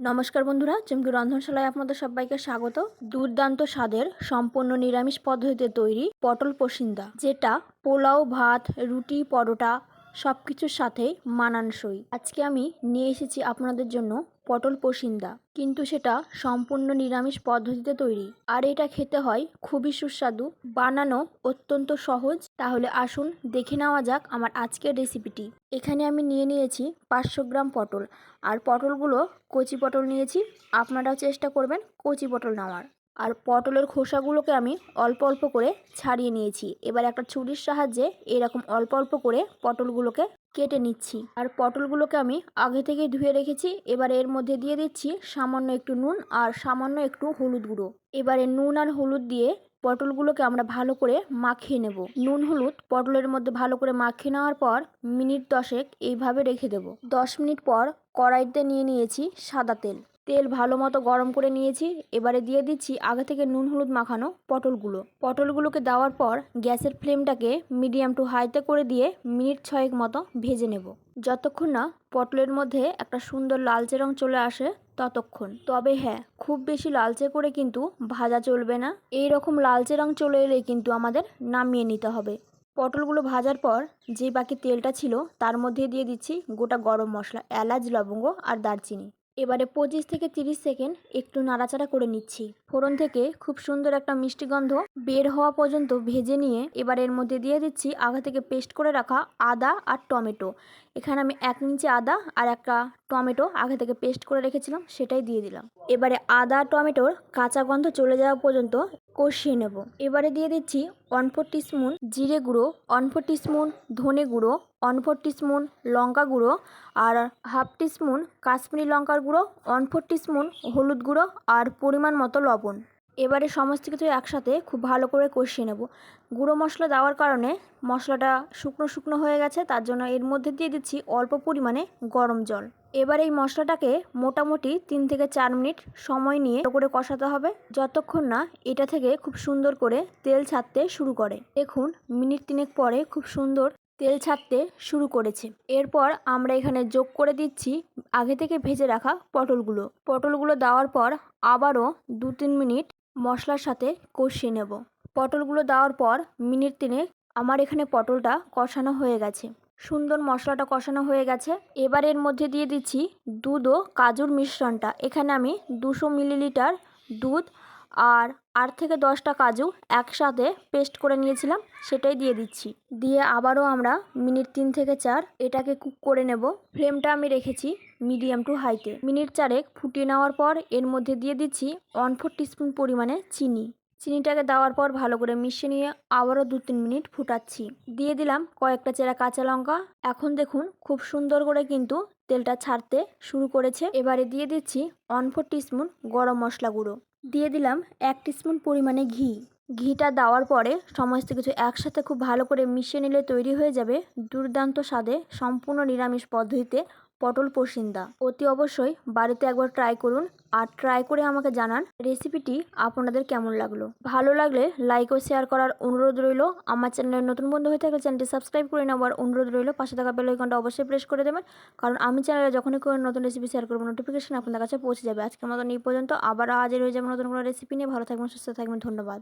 নমস্কার বন্ধুরা চুমকি রন্ধনশালায় আপনাদের সবাইকে স্বাগত। দুর্দান্ত স্বাদের, সম্পূর্ণ নিরামিষ পদ্ধতিতে তৈরি পটল পসিন্দা, যেটা পোলাও, ভাত, রুটি, পরোটা সব কিছুর সাথে মানানসই। আজকে আমি নিয়ে এসেছি আপনাদের জন্য পটল পসিন্দা কিন্তু সেটা সম্পূর্ণ নিরামিষ পদ্ধতিতে তৈরি। আর এটা খেতে হয় খুবই সুস্বাদু, বানানো অত্যন্ত সহজ। তাহলে আসুন দেখে নেওয়া যাক আমার আজকের রেসিপিটি। এখানে আমি নিয়ে নিয়েছি পাঁচশো গ্রাম পটল, আর পটলগুলো কচি পটল নিয়েছি। আপনারাও চেষ্টা করবেন কচি পটল নেওয়ার। আর পটলের খোসাগুলোকে আমি অল্প অল্প করে ছাড়িয়ে নিয়েছি। এবার একটা ছুরির সাহায্যে এরকম অল্প অল্প করে পটলগুলোকে কেটে নিচ্ছি। আর পটলগুলোকে আমি আগে থেকেই ধুয়ে রেখেছি। এবার এর মধ্যে দিয়ে দিচ্ছি সামান্য একটু নুন আর সামান্য একটু হলুদ গুঁড়ো। এবারে নুন আর হলুদ দিয়ে পটলগুলোকে আমরা ভালো করে মাখিয়ে নেব। নুন, হলুদ পটলের মধ্যে ভালো করে মাখিয়ে নেওয়ার পর মিনিট দশেক এইভাবে রেখে দেব। দশ মিনিট পর কড়াইতে নিয়ে নিয়েছি সাদা তেল। তেল ভালো মতো গরম করে নিয়েছি। এবারে দিয়ে দিচ্ছি আগে থেকে নুন, হলুদ মাখানো পটলগুলো। পটলগুলোকে দেওয়ার পর গ্যাসের ফ্লেমটাকে মিডিয়াম টু হাইতে করে দিয়ে মিনিট ছয়েক মতো ভেজে নেব। যতক্ষণ না পটলের মধ্যে একটা সুন্দর লালচে রং চলে আসে, ততক্ষণ। তবে হ্যাঁ খুব বেশি লালচে করে কিন্তু ভাজা চলবে না। এই রকম লালচে রং চলে এলে কিন্তু আমাদের নামিয়ে নিতে হবে। পটলগুলো ভাজার পর যে বাকি তেলটা ছিল, তার মধ্যে দিয়ে দিচ্ছি গোটা গরম মশলা, এলাচ, লবঙ্গ আর দারচিনি। এবারে পঁচিশ থেকে তিরিশ সেকেন্ড একটু নাড়াচাড়া করে নিচ্ছি। ফোড়ন থেকে খুব সুন্দর একটা মিষ্টি গন্ধ বের হওয়া পর্যন্ত ভেজে নিয়ে এবার এর মধ্যে দিয়ে দিচ্ছি আগে থেকে পেস্ট করে রাখা আদা আর টমেটো। এখানে আমি এক ইঞ্চি আদা আর একটা টমেটো আগে থেকে পেস্ট করে রেখেছিলাম, সেটাই দিয়ে দিলাম। এবারে আদা, টমেটোর কাঁচা গন্ধ চলে যাওয়া পর্যন্ত কষিয়ে নেব। এবারে দিয়ে দিচ্ছি ওয়ান ফোর স্পুন জিরে গুঁড়ো, ওয়ান ফোর স্পুন ধনে গুঁড়ো, ওয়ান ফোর স্পুন লঙ্কা গুঁড়ো আর হাফ স্পুন কাশ্মীরি লঙ্কার গুঁড়ো, ওয়ান ফোর স্পুন হলুদ গুঁড়ো আর পরিমাণ মতো লবণ। এবারে সমস্ত কিছু একসাথে খুব ভালো করে কষিয়ে নেব। গুঁড়ো মশলা দেওয়ার কারণে মশলাটা শুকনো শুকনো হয়ে গেছে, তার জন্য এর মধ্যে দিয়ে দিচ্ছি অল্প পরিমাণে গরম জল। এবার এই মশলাটাকে মোটামুটি তিন থেকে চার মিনিট সময় নিয়ে করে কষাতে হবে। যতক্ষণ না এটা থেকে খুব সুন্দর করে তেল ছাড়তে শুরু করে। দেখুন, মিনিট তিনেক পরে খুব সুন্দর তেল ছাড়তে শুরু করেছে। এরপর আমরা এখানে যোগ করে দিচ্ছি আগে থেকে ভেজে রাখা পটলগুলো। পটলগুলো দেওয়ার পর আবারও দু তিন মিনিট মশলার সাথে কষিয়ে নেব। পটলগুলো দেওয়ার পর মিনিট তিনেক আমার এখানে পটলটা কষানো হয়ে গেছে। সুন্দর মশলাটা কষানো হয়ে গেছে। এবার এর মধ্যে দিয়ে দিচ্ছি দুধ ও কাজুর মিশ্রণটা। এখানে আমি দুশো মিলিলিটার দুধ আর আট থেকে দশটা কাজু একসাথে পেস্ট করে নিয়েছিলাম, সেটাই দিয়ে দিচ্ছি। দিয়ে আবারও আমরা মিনিট তিন থেকে চার এটাকে কুক করে নেব। ফ্লেমটা আমি রেখেছি মিডিয়াম টু হাইতে। মিনিট চারেক ফুটিয়ে নেওয়ার পর এর মধ্যে দিয়ে দিচ্ছি ওয়ান ফোর টিস্পুন পরিমাণে চিনি। চিনিটাকে দেওয়ার পর ভালো করে মিশিয়ে নিয়ে আবারও দু তিন মিনিট ফুটাচ্ছি। দিয়ে দিলাম কয়েকটা চেরা কাঁচা লঙ্কা। এখন দেখুন খুব সুন্দর করে কিন্তু তেলটা ছাড়তে শুরু করেছে। এবারে দিয়ে দিচ্ছি ওয়ান ফোর টিস্পুন গরম মশলা গুঁড়ো। দিয়ে দিলাম এক টিস্পুন পরিমাণে ঘি। ঘিটা দেওয়ার পরে সমস্ত কিছু একসাথে খুব ভালো করে মিশিয়ে নিলে তৈরি হয়ে যাবে দুর্দান্ত স্বাদে সম্পূর্ণ নিরামিষ পদ্ধতিতে পটল পসিন্দা। অতি অবশ্যই বাড়িতে একবার ট্রাই করুন আর ট্রাই করে আমাকে জানান রেসিপিটি আপনাদের কেমন লাগল। ভালো লাগলে লাইক ও শেয়ার করার অনুরোধ রইল। আমার চ্যানেলের নতুন বন্ধু হয়ে থাকলে চ্যানেলটি সাবস্ক্রাইব করে নেওয়ার অনুরোধ রইল। পাশে থাকা বেল আইকনটা অবশ্যই প্রেস করে দেবেন। কারণ আমি চ্যানেলে যখনই কোনো নতুন রেসিপি শেয়ার করব নোটিফিকেশন আপনাদের কাছে পৌঁছে যাবে। আজকের মতন এই পর্যন্ত। আবার হাজির হয়ে যাবে নতুন কোনো রেসিপি নিয়ে। ভালো থাকবেন, সুস্থ থাকবেন। ধন্যবাদ।